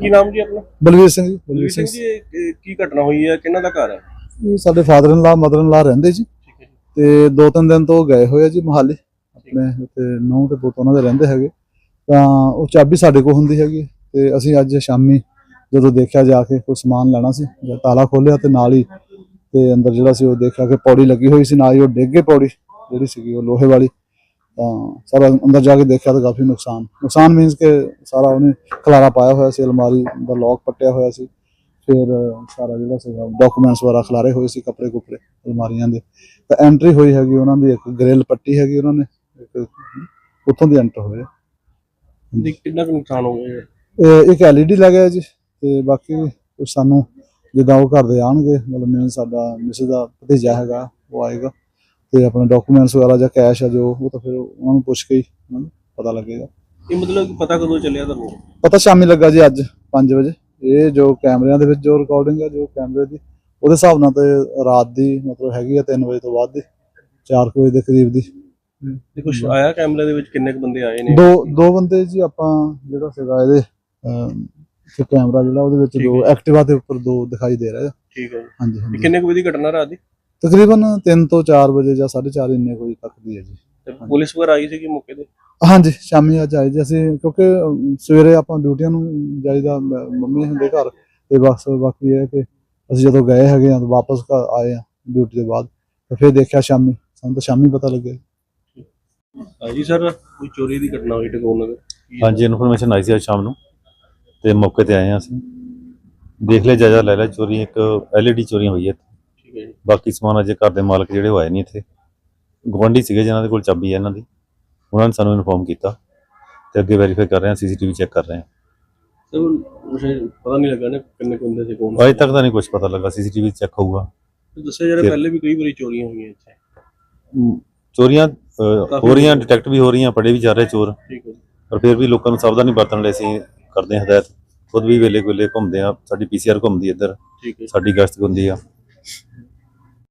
ਕੀ ਨਾਮ ਜੀ ਆਪਣਾ? ਬਲਵੀਰ ਸਿੰਘ ਜੀ। ਬਲਵੀਰ ਸਿੰਘ ਜੀ ਇਹ- ਕੀ ਘਟਨਾ ਹੋਈ ਹੈ? ਕਿਹਨਾਂ ਦਾ ਘਰ ਹੈ? ਇਹ ਸਾਡੇ father in law mother in ਲਾ ਰਹਿੰਦੇ ਜੀ। ਠੀਕ ਹੈ ਜੀ। ਤੇ ਦੋ ਤਿੰਨ ਦਿਨ ਤੋਂ ਗਏ ਹੋਏ ਆ ਜੀ ਮਹਾਲੀ। ਆਪਣੇ ਤੇ ਨੌ ਤੇ ਪੁੱਤ ਉਹਨਾਂ ਦੇ ਰਹਿੰਦੇ ਹੈਗੇ। ਤਾਂ ਉਹ ਚਾਬੀ ਸਾਡੇ ਕੋਲ ਹੁੰਦੀ ਹੈਗੀ ਤੇ ਅਸੀਂ ਅੱਜ ਸ਼ਾਮੀ ਜਦੋਂ ਦੇਖਿਆ ਜਾ ਕੇ ਕੋਈ ਸਮਾਨ ਲੈਣਾ ਸੀ ਜਦ ਤਾਲਾ ਖੋਲ੍ਹਿਆ ਤੇ ਨਾਲ ਹੀ ਤੇ ਅੰਦਰ ਜਿਹੜਾ ਸੀ ਉਹ ਦੇਖਿਆ ਕਿ ਪੌੜੀ ਲੱਗੀ ਹੋਈ ਸੀ ਨਾਲ ਹੀ ਉਹ ਡਿੱਗ ਗਈ ਪੌੜੀ ਜਿਹੜੀ ਸੀਗੀ ਉਹ ਲੋਹੇ ਵਾਲੀ। ਤਾਂ ਸਾਰਾ ਅੰਦਰ ਜਾ ਕੇ ਦੇਖਿਆ ਤਾਂ ਕਾਫੀ ਨੁਕਸਾਨ। ਨੁਕਸਾਨ ਮੀਨਸ ਕਿ ਸਾਰਾ ਉਹਨੇ ਖਲਾਰਾ ਪਾਇਆ ਹੋਇਆ ਸੀ ਅਲਮਾਰੀ ਦਾ ਲੋਕ ਪੱਟਿਆ ਹੋਇਆ ਸੀ। ਫਿਰ ਸਾਰਾ ਜਿਹੜਾ ਸੀਗਾ ਡਾਕੂਮੈਂਟਸ ਵਗੈਰਾ ਖਲਾਰੇ ਹੋਏ ਸੀ ਕੱਪੜੇ ਕੁਪੜੇ ਅਲਮਾਰੀਆਂ ਦੇ। ਤਾਂ ਐਂਟਰੀ ਹੋਈ ਹੈਗੀ ਉਹਨਾਂ ਦੀ ਇੱਕ ਗ੍ਰਿਲ ਪੱਟੀ ਹੈਗੀ ਉਹਨਾਂ ਨੇ ਇੱਕ ਉੱਥੋਂ ਦੀ ਐਂਟਰ ਹੋਏ ਜੀ ਕਿੰਨਾ ਕੁ ਨੁਕਸਾਨ ਹੋ ਗਿਆ ਇਹ ਇੱਕ ਐਲਈਡੀ ਲੱਗਿਆ ਜੀ ਤੇ ਬਾਕੀ ਸਾਨੂੰ ਜਿੱਦਾਂ ਉਹ ਘਰ ਦੇ ਆਣਗੇ ਮਤਲਬ ਮੇਨ ਸਾਡਾ ਮਿਸਿਸ ਦਾ ਭਤੀਜਾ ਹੈਗਾ ਉਹ ਆਏਗਾ। ਤੇ ਆਪਣੇ ਡਾਕੂਮੈਂਟਸ ਵਗੈਰਾ ਜਾਂ ਕੈਸ਼ ਹੈ ਜੋ ਉਹ ਤਾਂ ਫਿਰ ਉਹਨਾਂ ਨੂੰ ਪੁੱਛ ਕੇ ਹੀ ਉਹਨਾਂ ਨੂੰ ਪਤਾ ਲੱਗੇਗਾ। ਇਹ ਮਤਲਬ ਕਿ ਪਤਾ ਕਦੋਂ ਚੱਲਿਆ ਤੁਹਾਨੂੰ? ਪਤਾ ਸ਼ਾਮੀ ਲੱਗਾ ਜੀ ਅੱਜ 5 ਵਜੇ। ਇਹ ਜੋ ਕੈਮਰਿਆਂ ਦੇ ਵਿੱਚ ਜੋ ਰਿਕਾਰਡਿੰਗ ਹੈ ਜੋ ਕੈਮਰੇ ਦੀ ਉਹਦੇ ਹਿਸਾਬ ਨਾਲ ਤੇ ਰਾਤ ਦੀ ਮਤਲਬ ਹੈਗੀ ਆ 3 ਵਜੇ ਤੋਂ ਬਾਅਦ ਦੀ 4 ਵਜੇ ਦੇ ਕਰੀਬ ਦੀ। ਤੇ ਕੁਝ ਆਇਆ ਕੈਮਰੇ ਦੇ ਵਿੱਚ ਕਿੰਨੇ ਕੁ ਬੰਦੇ ਆਏ ਨੇ? ਦੋ ਦੋ ਬੰਦੇ ਜੀ ਆਪਾਂ ਜਿਹੜਾ ਸੀਗਾ ਇਹਦੇ ਤੇ ਕੈਮਰਾ ਜਿਹੜਾ ਉਹਦੇ ਵਿੱਚ ਦੋ ਐਕਟਿਵਾ ਦੇ ਉੱਪਰ ਦੋ ਦਿਖਾਈ ਦੇ ਰਹੇ ਆ। ਠੀਕ ਹੈ ਜੀ। ਹਾਂਜੀ ਹਾਂਜੀ। ਕਿੰਨੇ ਕੁ ਵਜੇ ਦੀ ਘਟਨਾ ਰਾਤ ਦੀ? ਤਕਰੀਬਨ 3 ਤੋਂ 4 ਵਜੇ ਜਾਂ 4:30 ਇੰਨੇ ਕੋਈ ਤੱਕ ਦੀ ਹੈ ਜੀ। ਤੇ ਪੁਲਿਸ ਵਗੈਰਾ ਆਈ ਸੀ ਮੌਕੇ ਤੇ? ਹਾਂਜੀ ਸ਼ਾਮੀ ਅੱਜ ਆਏ ਜੀ ਅਸੀਂ ਕਿਉਂਕਿ ਸਵੇਰੇ ਆਪਾਂ ਡਿਊਟੀਆਂ ਨੂੰ ਜਾਈਦਾ ਮੰਮੀ ਹੁੰਦੇ ਘਰ ਤੇ ਬਸ ਬਾਕੀ ਇਹ ਹੈ ਕਿ ਅਸੀਂ ਜਦੋਂ ਗਏ ਹੈਗੇ ਆ ਤਾਂ ਵਾਪਸ ਘਰ ਆਏ ਆ ਡਿਊਟੀ ਦੇ ਬਾਅਦ ਤੇ ਫਿਰ ਦੇਖਿਆ ਸ਼ਾਮੀ ਸਾਨੂੰ ਤਾਂ ਸ਼ਾਮੀ ਪਤਾ ਲੱਗਿਆ ਹਾਂਜੀ ਸਰ ਕੋਈ ਚੋਰੀ ਦੀ ਘਟਨਾ ਹੋਈ ਨਗਰ ਕੀ- ਹਾਂਜੀ ਇਨਫੋਰਮੇਸ਼ਨ ਆਈ ਸੀ ਅੱਜ ਸ਼ਾਮ ਨੂੰ ਤੇ ਮੌਕੇ ਤੇ ਆਏ ਹਾਂ ਅਸੀਂ। ਦੇਖ ਲਿਆ ਜਾਇਜ਼ਾ ਲੈ ਲਿਆ ਚੋਰੀ ਇੱਕ ਐਲਈਡੀ ਚੋਰੀ ਹੋਈ ਹੈ ਬਾਕੀ ਸਮਾਨ ਅਜੇ ਘਰ ਦੇ ਮਾਲਕ ਜਿਹੜੇ ਉਹ ਆਏ ਨਹੀਂ ਇੱਥੇ। ਗੁਆਂਢੀ ਸੀਗੇ ਜਿਨ੍ਹਾਂ ਦੇ ਕੋਲ ਚਾਬੀ ਹੈ ਇਹਨਾਂ ਦੀ। ਉਹਨਾਂ ਨੇ ਸਾਨੂੰ ਇਨਫੋਰਮ ਕੀਤਾ ਤੇ ਅੱਗੇ ਵੈਰੀਫਾਈ ਕਰ ਰਹੇ ਹਾਂ ਸੀਸੀਟੀਵੀ ਚੈੱਕ ਕਰ ਰਹੇ ਹਾਂ। ਸਰ ਮੁਝੇ ਪਤਾ ਨਹੀਂ ਲੱਗਾ ਨਾ ਕਿੰਨੇ ਕੁ ਬੰਦੇ ਸੀ ਕੌਣ ਅਜੇ ਤੱਕ ਤਾਂ ਨਹੀਂ ਕੁਝ ਪਤਾ ਲੱਗਾ ਸੀਸੀਟੀਵੀ ਚੈੱਕ ਹੋਊਗਾ। ਦੱਸਿਆ ਜਾ ਰਿਹਾ ਫਿਰ- ਪਹਿਲੇ ਵੀ ਕਈ ਵਾਰੀ ਚੋਰੀਆਂ ਹੋਈਆਂ ਇੱਥੇ। ਚੋਰੀਆਂ ਹੋ ਰਹੀਆਂ ਡਿਟੈਕਟ ਵੀ ਹੋ ਰਹੀਆਂ ਪੜੇ ਵੀ ਜਾ ਰਹੇ ਚੋਰ। ਠੀਕ ਹੈ ਜੀ। ਪਰ ਫਿਰ ਵੀ ਲੋਕਾਂ ਨੂੰ ਸਾਵਧਾਨੀ ਵਰਤਣ ਲਈ ਅਸੀਂ ਕਰਦੇ ਹਾਂ ਹਦਾਇਤ। ਖੁਦ ਵੀ ਵੇਲੇ ਵੇਲੇ ਘੁੰਮਦੇ ਆ ਸਾਡੀ ਪੀਸੀਆਰ ਘੁੰਮਦੀ ਇੱਧਰ ਸਾਡੀ ਗਸ਼ਤ ਹੁੰਦੀ ਆ।